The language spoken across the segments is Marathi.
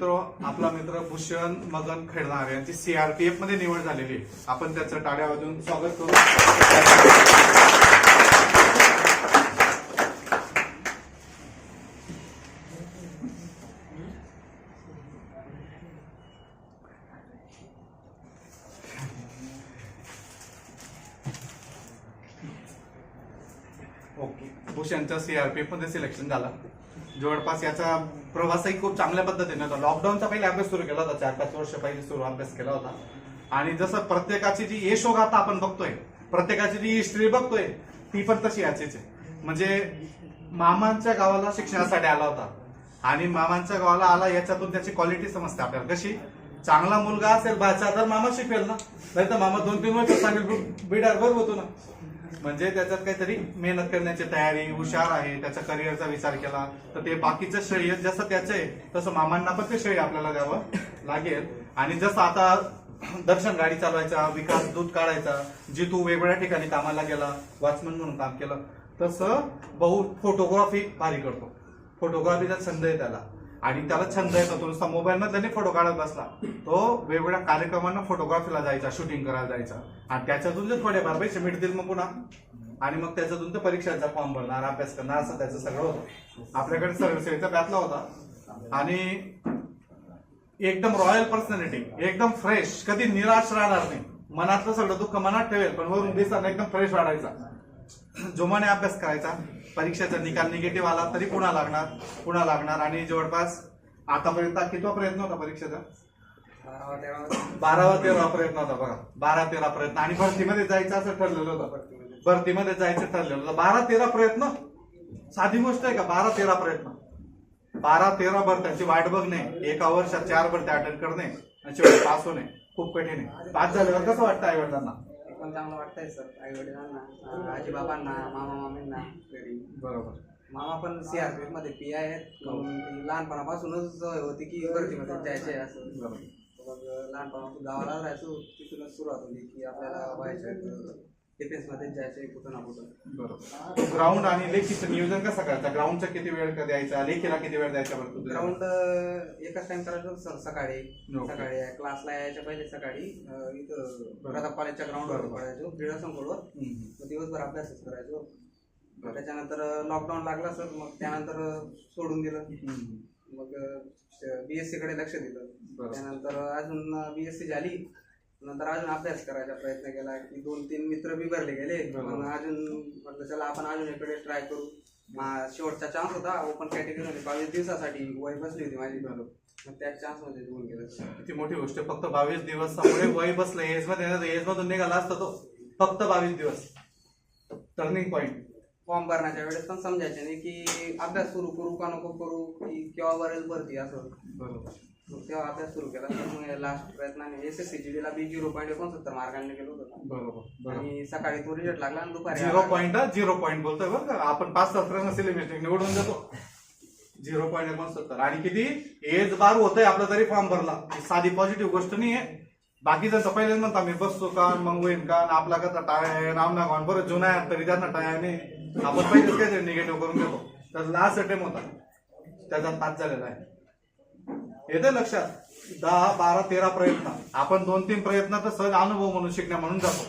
मित्र आपला मित्र भूषण मगन खेडणार यांची सीआरपीएफमध्ये निवड झालेली आपण त्याचं टाळ्या वाजून स्वागत करू. ओके. भूषणचं सीआरपीएफमध्ये सिलेक्शन झालं. जवळपास याचा प्रवासही खूप चांगल्या पद्धतीने होता. लॉकडाऊनचा पहिले अभ्यास सुरू केला होता चार पाच वर्ष पहिले सुरू अभ्यास केला होता. आणि जसं प्रत्येकाची जी यशोगाथा आपण बघतोय प्रत्येकाची जी हिस्ट्री बघतोय ती पण तशी याचीच आहे. म्हणजे मामांच्या गावाला शिक्षणासाठी आला होता. आणि मामांच्या गावाला आला याच्यातून त्याची क्वालिटी समजते आपल्याला. कशी? चांगला मुलगा असेल भाचा तर मामा शिकवेल ना. नाही तर मामा दोन तीन वर्ष सांगेल बिडार बरोबर होतो ना. म्हणजे त्याच्यात काहीतरी मेहनत करण्याची तयारी हुशार आहे त्याच्या करिअरचा विचार केला तर ते बाकीचं श्रेय जसं त्याचं आहे तसं मामांना पण ते श्रेय आपल्याला द्यावं लागेल. आणि जसं आता दर्शन गाडी चालवायचा विकास दूध काढायचा जी तू वेगवेगळ्या ठिकाणी कामाला गेला वॉचमन म्हणून काम केलं तसं बहु फोटोग्राफी भारी करतो. फोटोग्राफीचा छंद आहे त्याला. आणि त्याला छंद येतो तो. नुसता त्याने फोटो काढत बसला. तो वेगवेगळ्या कार्यक्रमांना फोटोग्राफीला जायचा शूटिंग करायला जायचा. आणि त्याच्यातून ते थोडेफार पैसे मिळतील मग पुन्हा. आणि मग त्याच्यातून ते परीक्षांचा फॉर्म भरणार अभ्यास करणार असं त्याचं सगळं होतं. आपल्याकडे सर्व्हिसेचा बॅचला होता. आणि एकदम रॉयल पर्सनॅलिटी एकदम फ्रेश कधी निराश राहणार नाही. मनातलं सगळं दुःख मनात ठेवेल पण वरून दिसताना एकदम फ्रेश वाढायचा जोमाने अभ्यास करायचा परीक्षेचा निकाल निगेटिव्ह आला तरी पुन्हा लागणार पुन्हा लागणार. आणि जवळपास आतापर्यंत कितवा प्रयत्न होता परीक्षेचा? बारावा तेरावा. तेरा प्रयत्न होता बघा. बारा तेरा प्रयत्न. आणि भरतीमध्ये जायचं असं ठरलेलं होतं. भरतीमध्ये. जायचं ठरलेलं होतं. बारा तेरा प्रयत्न? साधी गोष्ट आहे का? बारा तेरा प्रयत्न. बारा तेरा भरत्यांची वाट बघणे एका वर्षात चार भरत्या अटेंड करणे आणि शेवटी पास होणे. खूप कठीण आहे. पास झाल्यावर कसं वाटतं आई वडिलांना एकदम चांगलं वाटतंय सर आई वडिलांना आजी बाबांना मामा मामींना घरी. बरोबर. मामा पण सीआरपीएफमध्ये पी आहेत. म्हणून ती लहानपणापासूनच सवय होती की भरतीमध्ये जायचे असं. मग लहानपणापासून गावाला राहायचो तिथूनच सुरुवात होती की आपल्याला व्हायचं डिफेन्समध्ये जायचे बरोबर ग्राउंड आणि लेखीचं नियोजन कसं करायचं ग्राउंडचा किती वेळ द्यायचा लेखीला किती वेळ द्यायचा बरं तुझं? ग्राउंड एकच टाइम करायचं सर सकाळी Okay. सकाळी क्लासला यायच्या पहिले सकाळी अं, इथं प्रताप कॉलेजच्या ग्राउंडवर बरोबर. पडायचो क्रीडा संकुलवर हम्म. मग दिवसभर अभ्यासच करायचो मग त्याच्यानंतर लॉकडाऊन लागला सर मग त्यानंतर सोडून दिलं हम्म. मग बीएससी कडे लक्ष दिलं बरोबर. त्यानंतर अजून बीएससी झाली नंतर अजून अभ्यास करायचा प्रयत्न केला. की दोन तीन मित्र बिघडले गेले. बरोबर. मग अजून म्हटलं चला आपण अजून इकडे ट्राय करू. मा- शेवटचा चान्स होता. ओपन कॅटेगरी बावीस दिवसासाठी वय बसली होती माझी. मग त्या चान्समध्ये गेलं. किती मोठी गोष्ट. फक्त बावीस दिवसामुळे वय बसलं. एजमध्ये एज मधून निघाला असता तो. फक्त बावीस दिवस. टर्निंग पॉइंट फॉर्म भरण्याच्या वेळेस पण समजायचे नाही की अभ्यास सुरू करू का नको करू की केव्हा भरेल भरती असं. बरोबर. मग तेव्हा अभ्यास सुरू केला. तर मग लास्ट प्रयत्नाने एस एस सी जी ला बी झिरो पॉईंट एकोणसत्तर मार्कांनी गेलो होतो. बरोबर बरोबर. आणि सकाळी तो रिझल्ट लागला आणि दुपारी झिरो आला. पॉईंट झिरो पॉईंट बोलतोय बरं का. आपण पाच सात प्रश्न सिलेबस निवडून देतो. झिरो पॉईंट एकोणसत्तर. आणि किती? एज बार होतंय आपला तरी फॉर्म भरला. ही साधी पॉझिटिव्ह गोष्ट नाही आहे बाकीचं पहिलेच म्हणता मी बसतो का? मग होईन का? आणि आपला कसा टाय आहे नामना गाऊन बरं जुना आहे तरी त्यांना टाय आहे नाही. आपण पहिलेच काहीतरी निगेटिव्ह करून देतो. तर लास्ट अटेम्प होता. त्याचा पास झालेला आहे. येते लक्षात. दहा बारा तेरा प्रयत्न. आपण दोन तीन प्रयत्न तर सहज अनुभव म्हणून शिकण्या म्हणून जातो.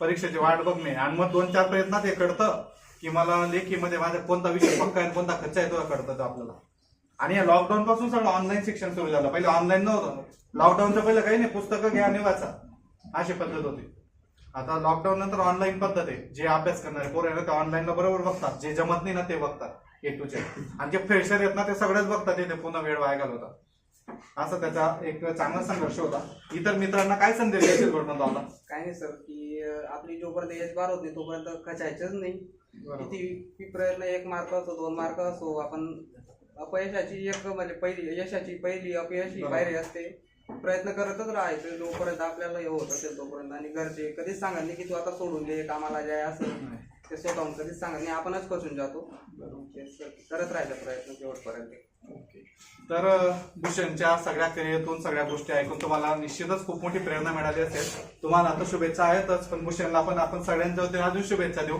परीक्षेची वाट बघणे. आणि मग दोन चार प्रयत्नात हे कळतं की मला लेखीमध्ये माझा कोणता विषय पक्का आहे कोणता खर्च आहे तो कळतं ते आपल्याला. आणि या लॉकडाऊन पासून सगळं ऑनलाईन शिक्षण सुरू झालं. पहिले ऑनलाईन नव्हतं. लॉकडाऊनचं पहिलं काही नाही. पुस्तकं घ्या आणि वाचा. अशी पद्धत होती. आता लॉकडाऊन नंतर ऑनलाईन पद्धत आहे. जे अभ्यास करणारे पोरं आहे ना ते ऑनलाईनला बरोबर बघतात. जे जमत नाही ना ते बघतात. ए टू आणि जे फ्रेशर येत ना ते सगळेच बघतात. ते पुन्हा वेळ वाया घालवतात. असा त्याचा एक चांगला संघर्ष होता. इतर मित्रांना काय संदेश द्यायचे आपला काय नाही सर की आपली जोपर्यंत एज बार होत नाही तोपर्यंत खचायचंच नाही. किती प्रयत्न एक मार्क असो दोन मार्क असो आपण अपयशाची एक म्हणजे पहिली यशाची पहिली अपयशी. पायरी असते. प्रयत्न करतच राहायचं जोपर्यंत आपल्याला हे होत असेल तोपर्यंत. आणि घरचे कधीच सांगत नाही की तू आता सोडून दे कामाला जाय असं. ते स्वतःहून कधीच सांगत नाही आपणच फसून जातो. ते स- करत राहायचा प्रयत्न शेवटपर्यंत. ओके. तर भूषणच्या सगळ्या करिअरतून सगळ्या गोष्टी ऐकून तुम्हाला निश्चितच खूप मोठी प्रेरणा मिळाली असेल. तुम्हाला आता शुभेच्छा आहेतच पण भूषणला पण आपण सगळ्यांच्या वतीने अजून शुभेच्छा देऊ.